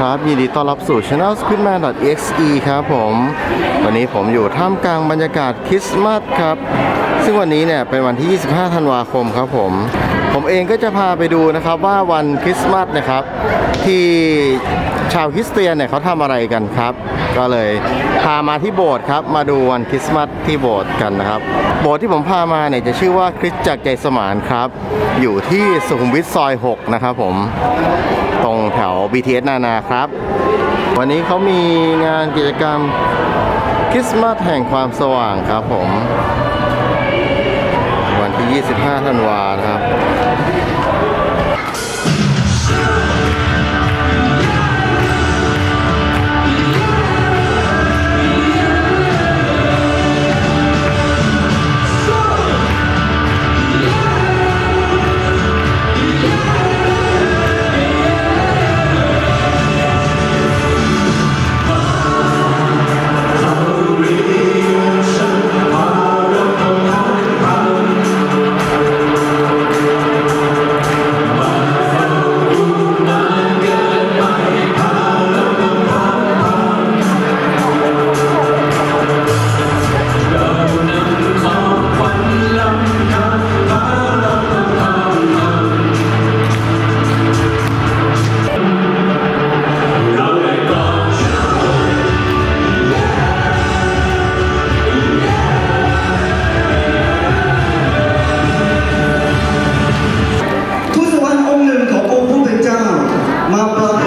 ครับยินดีต้อนรับสู่ Channel Squidman.exe ครับผม วันนี้ผมอยู่ท่ามกลางบรรยากาศคริสต์มาสครับ ซึ่งวันนี้เนี่ยเป็นวันที่ 25 ธันวาคมครับผม ผมเองก็จะพาไปดูนะครับว่าวันคริสต์มาสนะครับ ที่ชาวคริสเตียนเนี่ยเขาทำอะไรกันครับ ก็เลยพามาที่โบสถ์ครับ มาดูวันคริสต์มาสที่โบสถ์กันนะครับ โบสถ์ที่ผมพามาเนี่ยจะชื่อว่าคริสตจักรใจสมานครับ อยู่ที่สุขุมวิทซอย 6 นะครับผม แถว BTS นานาครับ วันนี้เขามีงานกิจกรรมคริสต์มาสแห่งความสว่างครับผม วันที่ 25 ธันวาครับ ม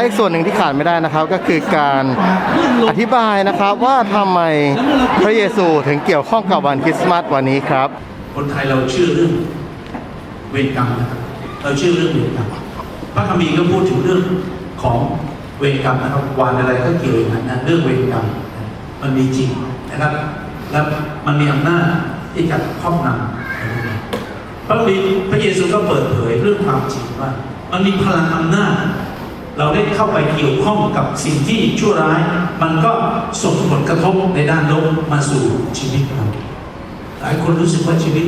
และอีกส่วนหนึ่งที่ขาดไม่ได้นะครับ ก็คือการอธิบายนะครับว่าทำไมพระเยซูถึงเกี่ยวข้องกับวันคริสต์มาสวันนี้ครับ คนไทยเราเชื่อเรื่องเวรกรรมนะครับเราเชื่อเรื่องเวรกรรมพระคัมภีร์ก็พูดถึงเรื่องของเวรกรรมนะครับวานอะไรก็เกี่ยวอย่างนั้นนะเรื่องเวรกรรมมันมีจริงนะครับแล้วมันมีอำนาจที่จะครอบงำพระคัมภีร์พระเยซูก็เปิดเผยเรื่องความจริงว่า มันมีพลังอำนาจ เราได้เข้าไปเกี่ยวข้องกับสิ่งที่ชั่วร้าย มันก็ส่งผลกระทบในด้านลบมาสู่ชีวิตเราหลายคนรู้สึกว่าชีวิต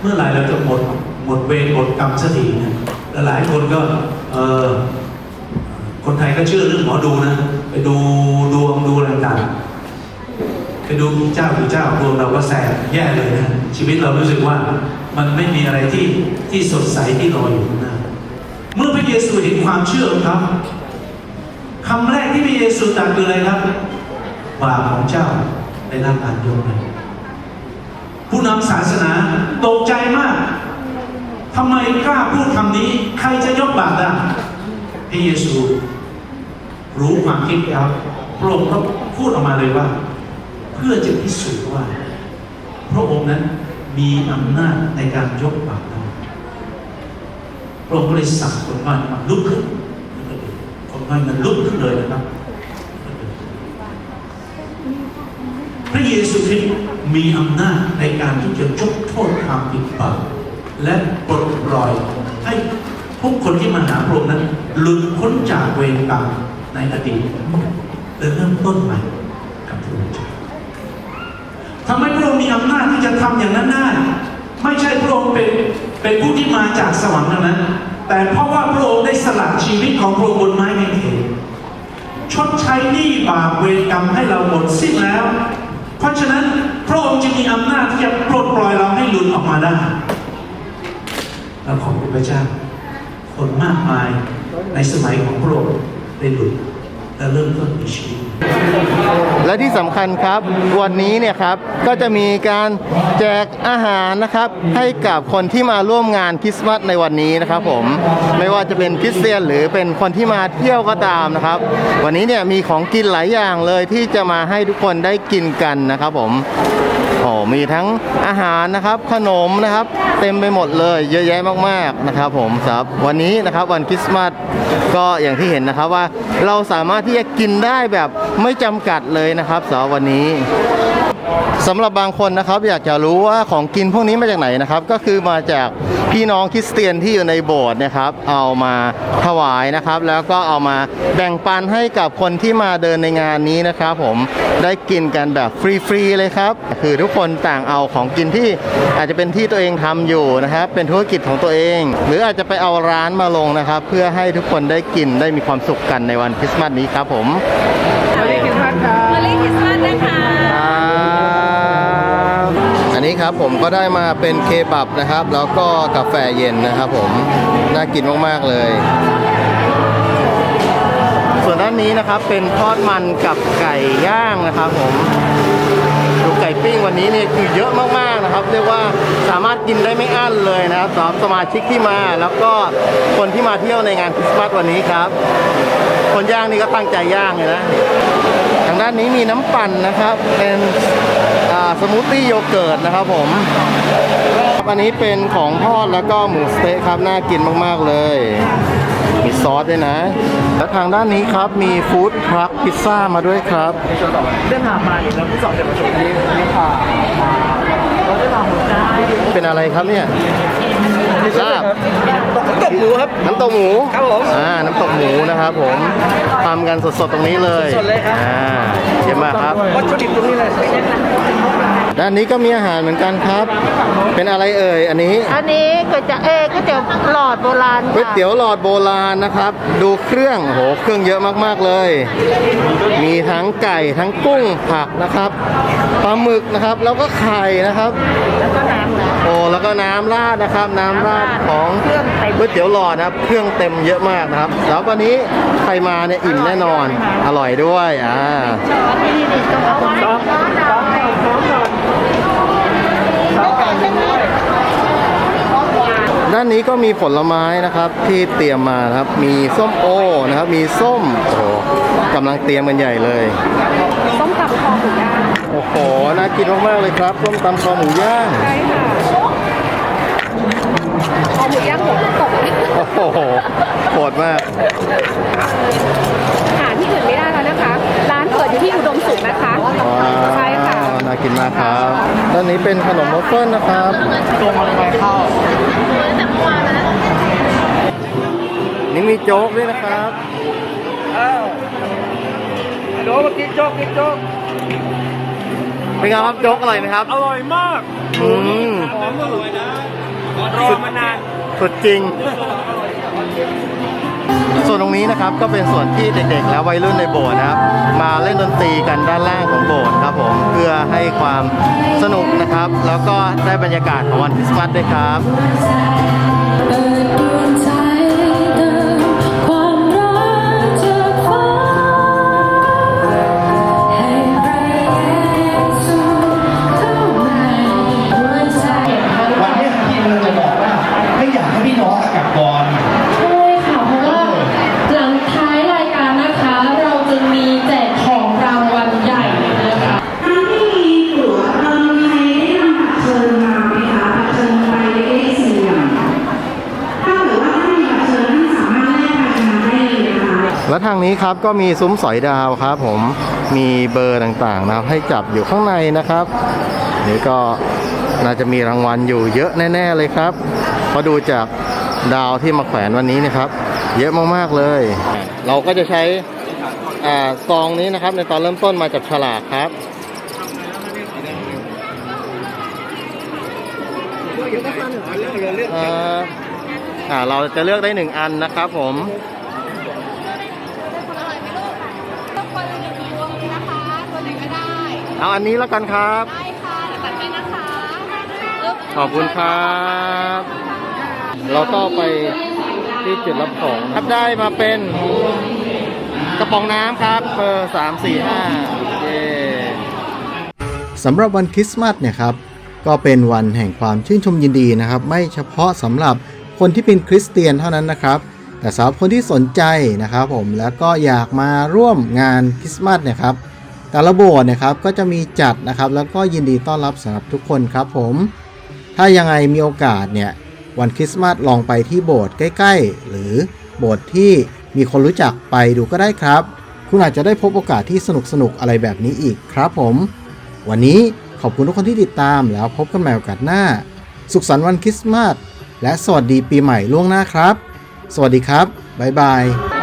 เมื่อไหร่เราจะหมดหมดเวรหมดกรรมสักทีนะแต่หลายคนก็เออคนไทยก็เชื่อเรื่องหมอดูนะ ไปดูดวงดูอะไรต่างๆไปดูเจ้าดูเจ้าดวงเราก็แสบแย่เลยนะชีวิตเรารู้สึกว่ามันไม่มีอะไรที่ที่สดใสที่รออยู่น้า เมื่อพระเยซูเห็นความเชื่อของเขาคำแรกที่พระเยซูตรัสคืออะไรครับบาปของเจ้าได้รับการยกให้ผู้นำศาสนาตกใจมากทำไมกล้าพูดคำนี้ ใครจะยกบาปได้พระเยซู รู้ความคิดแล้วพระองค์ก็พูดออกมาเลยว่า เพื่อจะพิสูจน์ว่า พระองค์นั้นมีอำนาจในการยกบาปได้ พระองค์ก็เลยสั่งคนว่ามันลุกขึ้นคนว่ามันลุกขึ้นเลยนะครับ พระเยซูคริสต์มีอำนาจในการที่จะยกโทษความผิดบาปและปลดปล่อยให้ทุกคนที่มาหาพระองค์นั้น หลุดพ้นจากเวรกรรมในอดีตและเริ่มต้นใหม่กับพระองค์ทำไมพระองค์มีอำนาจที่จะทำอย่างนั้นได้ไม่ใช่พระองค์ เป็นผู้ที่มาจากสวรรค์เท่านั้น แต่เพราะว่าพระองค์ได้สละชีวิตของพระองค์บนไม้กางเขนชดใช้หนี้บาปเวรกรรมให้เราหมดสิ้นแล้ว เพราะฉะนั้นพระองค์จึงมีอำนาจที่จะปลดปล่อยเราให้หลุดออกมาได้เราขอบคุณพระเจ้า คนมากมายในสมัยของพระองค์ได้หลุดและเริ่มต้นมีชีวิต และที่สำคัญครับวันนี้เนี่ยครับก็จะมีการแจกอาหารนะครับให้กับคนที่มาร่วมงานคริสต์มาสในวันนี้นะครับผมไม่ว่าจะเป็นคริสเตียนหรือเป็นคนที่มาเที่ยวก็ตามนะครับ วันนี้เนี่ยมีของกินหลายอย่างเลยที่จะมาให้ทุกคนได้กินกันนะครับผม โอ้มีทั้งอาหารนะครับขนมนะครับ เต็มไปหมดเลยเยอะแยะมากๆนะครับ ผมครับวันนี้นะครับวันคริสต์มาสก็อย่างที่เห็นนะครับว่าเราสามารถที่จะกินได้แบบไม่จำกัดเลยนะครับสำหรับวันนี้ สำหรับบางคนนะครับอยากจะรู้ว่าของกินพวกนี้มาจากไหนนะครับ ก็คือมาจากพี่น้องคริสเตียนที่อยู่ในโบสถ์นะครับ เอามาถวายนะครับ แล้วก็เอามาแบ่งปันให้กับคนที่มาเดินในงานนี้นะครับ ผมได้กินกันแบบฟรีๆเลยครับคือทุกคนต่างเอาของกินที่อาจจะเป็นที่ตัวเองทำอยู่นะครับ เป็นธุรกิจของตัวเอง หรืออาจจะไปเอาร้านมาลงนะครับ เพื่อให้ทุกคนได้กินได้มีความสุขกันในวันคริสต์มาสนี้ครับผมมารีคริสต์มาสนะ นนี้ครับผมก็ได้มาเป็นเคบับนะครับ แล้วก็กาแฟเย็นนะครับผมน่ากินมากๆเลย ส่วนด้านนี้นะครับเป็นทอดมันกับไก่ย่างนะครับผมดูไก่ปิ้งวันนี้เนี่ยคือเยอะมากๆนะครับ เรียกว่าสามารถกินได้ไม่อั้นเลยนะครับสำหรับสมาชิกที่มาแล้วก็คนที่มาเที่ยวในงานคริสต์มาสวันนี้ครับ คนย่างนี่ก็ตั้งใจย่างเลยนะทางด้านนี้มีน้ำปั่นนะครับเป็น สมูทตี้โยเกิร์ตนะครับผมอันนี้เป็นของทอดแล้วก็หมูสเต๊ะครับ น่ากินมากๆเลย มีซอสด้วยนะ และทางด้านนี้ครับมีฟู้ดทรัคพิซซ่ามาด้วยครับได้ผ่ามาอีกแล้วที่สองเดี๋ยวมาชมนี้นี่ค่ะ เป็นอะไรครับเนี่ยลาบตกหมูครับ น้ำตกหมูครับผมอ่าน้ำตกหมูนะครับผมทำกันสดๆตรงนี้เลยสดๆเลยครับอ่าเยี่ยมมากครับวัตถุดิบตรงนี้เลย ด้านนี้ก็มีอาหารเหมือนกันครับ เป็นอะไรเอ่ยอันนี้อันนี้ก๋วยจั๊บเอ้ยก๋วยเตี๋ยวหลอดโบราณก๋วยเตี๋ยวหลอดโบราณนะครับ ดูเครื่องโหเครื่องเยอะมากๆเลย มีทั้งไก่ทั้งกุ้งผักนะครับปลาหมึกนะครับแล้วก็ไข่นะครับแล้วก็น้ำนะ โอ้แล้วก็น้ำราดนะครับ น้ำราดของเครื่องเต็ม ก๋วยเตี๋ยวหลอดนะครับ เครื่องเต็มเยอะมากนะครับ แล้ววันนี้ใครมาเนี่ยอิ่มแน่นอนอร่อยด้วยอ่าอันนี้นี่ต้องเอาไว้ร้อนร้อนร้อนร้อน อ ด้านนี้ก็มีผลไม้นะครับที่เตรียมมานะครับ มีส้มโอนะครับ มีส้มโอ้โหกำลังเตรียมกันใหญ่เลยส้มตำคอหมูย่างโอ้โหน่ากินมากๆเลยครับส้มตำคอหมูย่างใช่ค่ะคอหมูย่างหัวตกโอ้โหโหดมากหาที่อื่นได้านนี้เป็นขนมวัฟเฟิลนะครับตรงอะไรเข้านี่มีโจ๊กด้วยนะครับอ้าวโจ๊กกินโจ๊กกินโจ๊กเป็นไงครับโจ๊กอร่อยไหมครับ อร่อยมากอืมหอมอร่อยนะรอมานานสุดจริง ส่วนตรงนี้นะครับก็เป็นส่วนที่เด็กๆ และวัยรุ่นในโบสถ์นะครับ มาเล่นดนตรีกันด้านล่างของโบสถ์ครับผมเพื่อให้ความสนุกนะครับ แล้วก็ได้บรรยากาศของวันคริสต์มาสด้วยครับ นี้ครับก็มีซุ้มสอยดาวครับ ผมมีเบอร์ต่างๆนะครับ ให้จับอยู่ข้างในนะครับนี่ก็น่าจะมีรางวัลอยู่เยอะแน่ ๆเลยครับเพราะดูจากดาวที่มาแขวนวันนี้นะครับ เยอะมากๆเลย เราก็จะใช้อ่าซองนี้นะครับ ในตอนเริ่มต้นมาจากฉลากครับอ่าเราจะเลือกได้หนึ่งอันนะครับผม เอาอันนี้แล้วกันครับ ได้ค่ะตัดให้นะคะขอบคุณครับ เราก็ไปที่จุดรับของครับได้มาเป็นกระป๋องน้ำครับเบอร์สามสี่ห้าเย้สำหรับวันคริสต์มาสเนี่ยครับ ก็เป็นวันแห่งความชื่นชมยินดีนะครับ ไม่เฉพาะสำหรับคนที่เป็นคริสเตียนเท่านั้นนะครับ แต่สำหรับคนที่สนใจนะครับผมแล้วก็อยากมาร่วมงานคริสต์มาสเนี่ยครับ แต่ละโบสถ์นะครับก็จะมีจัดนะครับ แล้วก็ยินดีต้อนรับสำหรับทุกคนครับผม ถ้ายังไงมีโอกาสเนี่ยวันคริสต์มาสลองไปที่โบสถ์ใกล้ ๆ หรือโบสถ์ที่มีคนรู้จักไปดูก็ได้ครับ คุณอาจจะได้พบโอกาสที่สนุกๆอะไรแบบนี้อีกครับผม วันนี้ขอบคุณทุกคนที่ติดตามแล้วพบกันใหม่โอกาสหน้า สุขสันต์วันคริสต์มาสและสวัสดีปีใหม่ล่วงหน้าครับ สวัสดีครับบ๊ายบาย